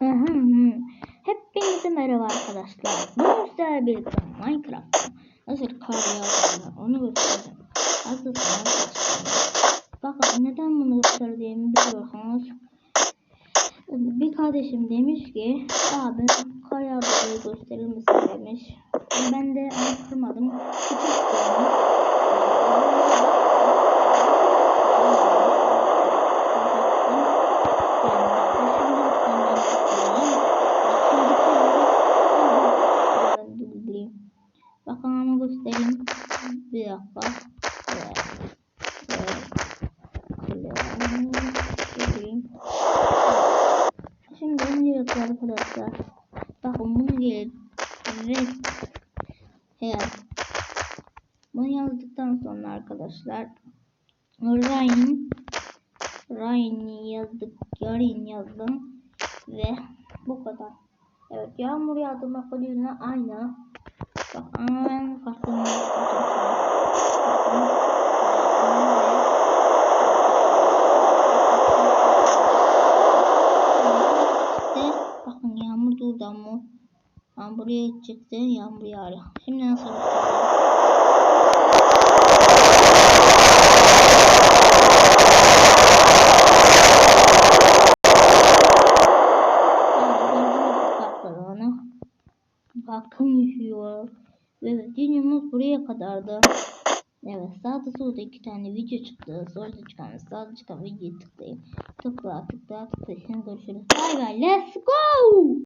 Hepinize merhaba arkadaşlar. Bugün sizlerle birlikte Minecraft'ta nasıl kar yağdığını onu göstereceğim. Başlayalım. Bakın neden bunu gösterdiğimi biliyorsanız bir kardeşim demiş ki abi kar yağdığını gösterir misin demiş. Ben de onu kırmadım. Küçük Bakalım göstereyim. Bir dakika. Şimdi ne yapıyor arkadaşlar? Bakın bunu gelip evet. Evet. Bunu yazdıktan sonra arkadaşlar Ryan Ryan yazdık. Ryan yazdım. Ve bu kadar. Evet yağmur yağdırmak koduyla aynı. Bakın yağmur durdu ama ben buraya çıktı yağmur yağıyor. Şimdi nasıl Bakın yaşıyor. Evet videomuz buraya kadardı. Evet sağda solda iki tane video çıktı. Solda çıkan sağda çıkan videoyu tıklayın. Tıkla tıkla tıkla. Şimdi görüşürüz. Bay bay. Let's go.